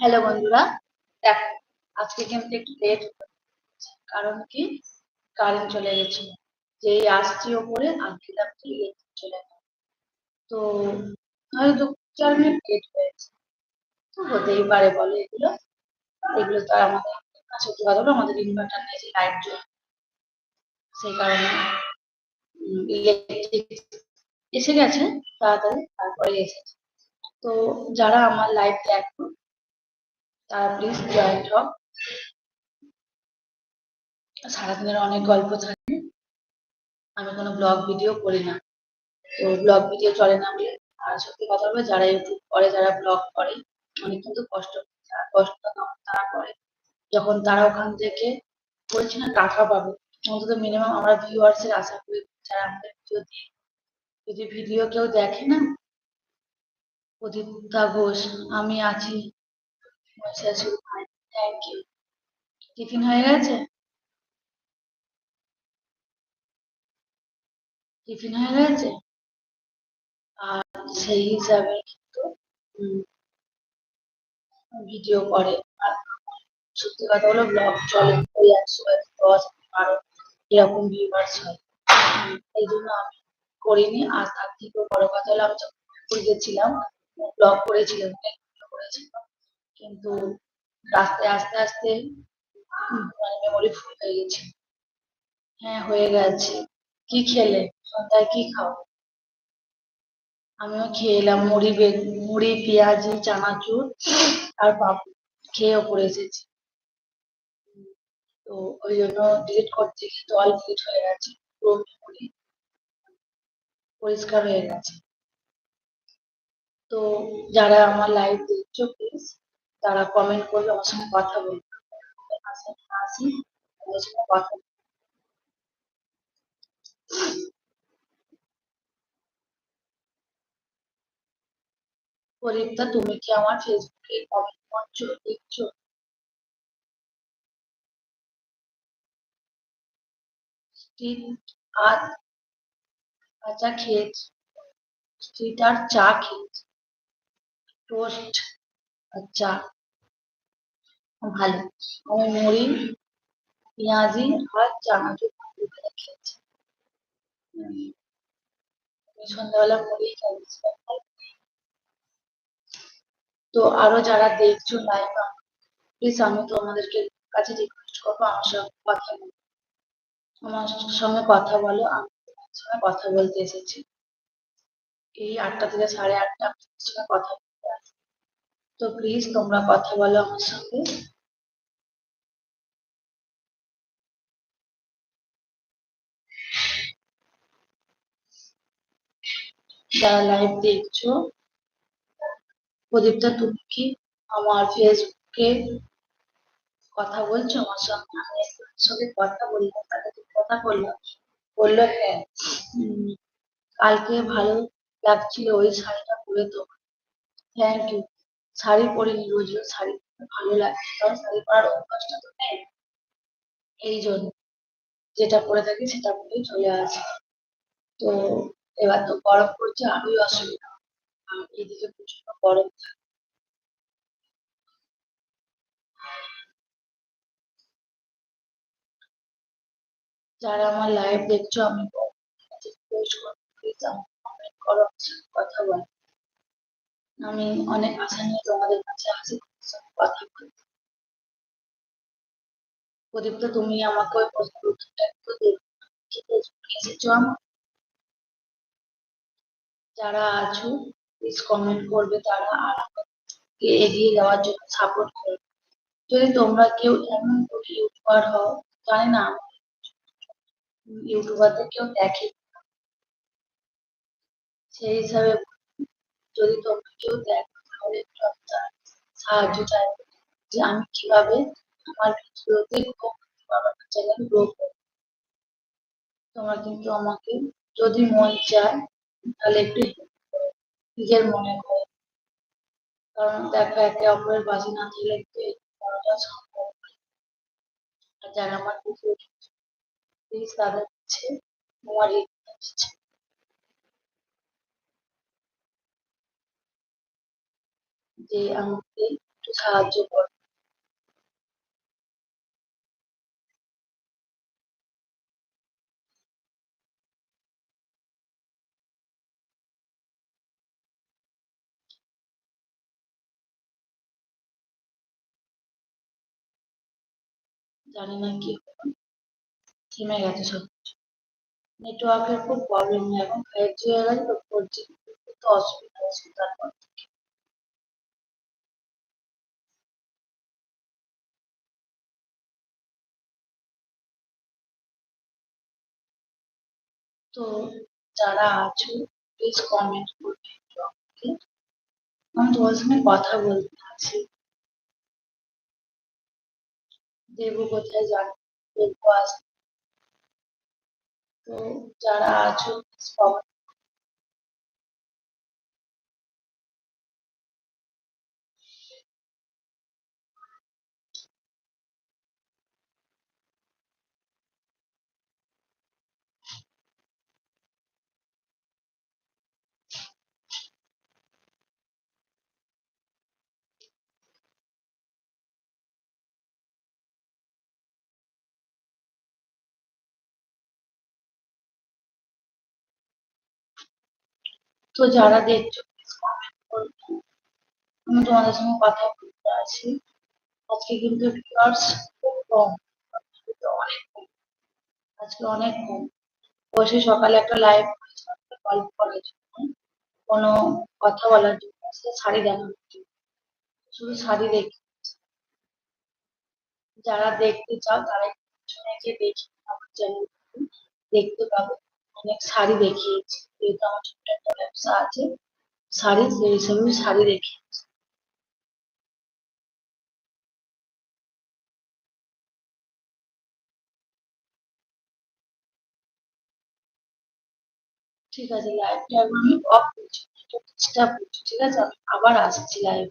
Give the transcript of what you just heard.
Hello বন্ধুরা, দেখো, আজকে কিন্তু একটু লেট কারণ কি? কারেন্ট চলে গেছিল যেই আসছি ওপরে, আর দিলাম কি electric চলে গেল তো হয়তো চার মিনিট লেট হয়েছে তো হতেই পারে বলো এগুলো। এগুলো তো আর আমাদের সত্যি কথা বলো, আমাদের ইনভার্টার নেই যে লাইট জ্বলে। সেই কারণে ইলেকট্রিক এসে গেছে, তাড়াতাড়ি, তারপরে এসেছে। তো যারা আমার লাইভ দেখো তারা প্লিজ হোক সারাদিনের অনেক গল্প থাকে। আমি কোনো ব্লগ ভিডিও করি না। তো ব্লগ ভিডিও চলে না বলে আর সত্যি কথা বলব যারা ইউটিউব করে, যারা ব্লগ করে, অনেক কিন্তু কষ্ট কষ্ট তারা করে। যখন তারা ওখান থেকে বলছি না, টাকা পাবে। অন্তত মিনিমাম আমরা ভিউয়ার্স এর আশা করি, যারা আমাদের ভিডিও দিয়ে যদি ভিডিও কেউ দেখে না প্রদীপ্তা ঘোষ, আমি আছি। টিফিন হয়ে গেছে? টিফিন হয়ে গেছে? আর সেই হিসাবে কিন্তু ভিডিও করে। আর সত্যি কথা হলো ব্লগ চলে। ওই একশো দশ, বারো, এরকম ভিউয়ার্স হয়। এই জন্য আমি করিনি। আর তার থেকেও বড় কথা হলো, আমি যখন গেছিলাম ব্লগ করেছিলাম করেছিলাম। কিন্তু আস্তে আস্তে আস্তে মেমোরি ফুল হয়ে গেছে। হ্যাঁ হয়ে গেছে। কি খেলে? সন্ধ্যায় কি খাও? আমিও খেয়ে এলাম মুড়ি মুড়ি, পেঁয়াজি, চানাচুর আর পাপড় খেয়ে ওপরে এসেছি। তো ওই জন্য ডিলিট করতে গিয়ে তো অল ডিলিট হয়ে গেছে। পুরো মেমোরি পরিষ্কার হয়ে গেছে। তো যারা আমার লাইভ দেখছ প্লিজ তারা কমেন্ট করবে, আমার সঙ্গে কথা বলবে। আসি সঙ্গে কথা। পরীক্ষা তুমি কি আমার ফেসবুকে কমেন্ট করছ, দেখছ? আর কাঁচা খেয়েছি। স্ট্রিট আর চা খেয়েছি। টোস্ট চা ভালো। আমি মুড়ি, পেঁয়াজি আর চানাচুর খেয়েছি। সন্ধ্যাবেলা মুড়ি তো আরও যারা দেখছ লাইভ প্লিজ আমি তোমাদেরকে কাছে রিকোয়েস্ট করব, আমার সঙ্গে কথা বলো। আমার সঙ্গে কথা বলো, আমি তোমার সঙ্গে কথা বলতে এসেছি। এই আটটা থেকে সাড়ে আটটা সঙ্গে কথা আসি তো প্লিজ তোমরা কথা বলো আমার সঙ্গে। যারা লাইভ দেখছ প্রদীপ্তা তুমি কি আমার ফেসবুকে কথা বলছো? আমার সঙ্গে আমি সঙ্গে কথা বললাম সাথে কথা বললাম বলল হ্যাঁ কালকে ভালো লাগছিল ওই শাড়িটা পরে তো থ্যাংক ইউ শাড়ি পরিনি রোজ রোজ শাড়ি পরতে ভালো লাগে কারণ শাড়ি পরার অভ্যাসটা তো নেই এই জন্য যেটা পরে থাকি সেটা পরেই চলে আসে তো এবার তো গরম পড়ছে আরোই অসুবিধা আর এদিকে প্রচণ্ড গরম থাকে যারা আমার লাইভ দেখছ আমি কমেন্ট করো কথা বলো আমি অনেক আশা নিয়ে তোমাদের কাছে আসি কথা বলতে প্রদীপ্ত তুমি আমাকে ওই প্রশ্নের উত্তরটা একটু এসেছ আমার যারা আছো প্লিজ কমেন্ট করবে, তারা আর এগিয়ে যাওয়ার জন্য সাপোর্ট করবে। যদি তোমরা কেউ এমন কোনো ইউটিউবার হও, জানি না ইউটিউবারদের কেউ দেখে সেই হিসাবে যদি তোমরা কেউ দেখো, তাহলে একটু আমি তার সাহায্য চাইব। যে আমি কীভাবে আমার ভিডিওতে চ্যানেল গ্রো করব তোমরা কিন্তু আমাকে যদি মন চায়, তাহলে একটু নিজের মনে করো। কারণ দেখো, একে অপরের পাশে না থাকলে একটু এগিয়ে সম্ভব আর যারা আমার প্লিজ তাদের কাছে আমার যে আমাকে একটু সাহায্য কর। জানি না কি থেমে গেছে সব নেটওয়ার্কের খুব প্রবলেম এখন ফাইভ জি হয়ে গেছে, তো ফোর জি অসুবিধা হচ্ছে তারপর তো যারা আছো প্লিজ কমেন্ট করবে একটু আমাকে আমি তোমার সঙ্গে কথা বলতে আছি দেবু কোথায় যাবে দেবু আস তো যারা আছো প্লিজ কমেন্ট তো যারা দেখছ আমি তোমাদের সঙ্গে কথা বলতে আছি। আজকে কিন্তু ভিউয়ার্স খুব কম। অনেক কম। আজকে অনেক কম। বসে সকালে একটা লাইভ গল্প করার জন্য। কোনো কথা বলার জন্য। শাড়ি দেখানোর জন্য। শুধু শাড়ি দেখি। যারা দেখতে চাও, তারা পিছনে গিয়ে দেখি আমার চ্যানেল দেখতে পাবে। অনেক শাড়ি দেখিয়েছি। যেহেতু আমার ছোট্ট একটা ব্যবসা আছে শাড়ি সেই হিসাবে আমি শাড়ি রেখে ঠিক আছে লাইভটা এখন আমি অফ করছি। ডিস্টার্ব করছি, ঠিক আছে? আবার আসছি লাইভ